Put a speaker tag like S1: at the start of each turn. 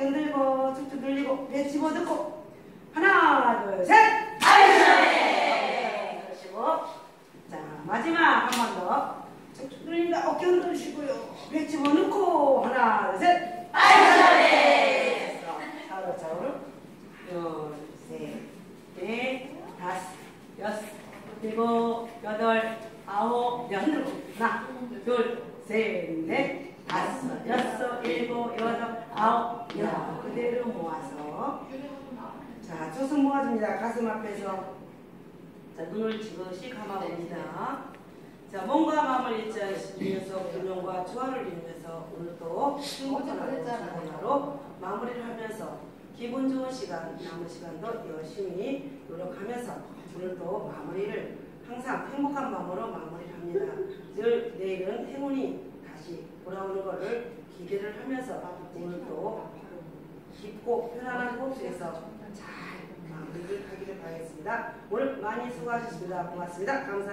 S1: 흔들고 쭉쭉 늘리고 배 집어넣고. 하나 둘셋! 그러시고. 자 마지막 한 번 더. 쭉쭉 늘립니다. 어깨 흔들시고요. 배 집어넣고. 하나 둘셋! 됐어 좌우로 좌우로 둘셋넷 다섯 여섯 일곱 여덟 아홉 야 흔들고 하나 둘셋넷 다섯 여섯 일곱 여덟 아홉 야 그대로 모아서 자, 두 손 모아줍니다. 가슴 앞에서. 자, 눈을 지그시 감아 봅니다. 자, 몸과 마음을 일치하시면서 균형과 조화를 이루면서 오늘도 행복한 하루 마무리를 하면서 기분 좋은 시간, 남은 시간도 열심히 노력하면서 오늘도 마무리를 항상 행복한 마음으로 마무리를 합니다. 늘 내일은 행운이 다시 돌아오는 것을 기대를 하면서 오늘도 깊고 편안한 호흡에서 잘 마무리를 하기를 바라겠습니다. 오늘 많이 수고하셨습니다. 고맙습니다. 감사합니다.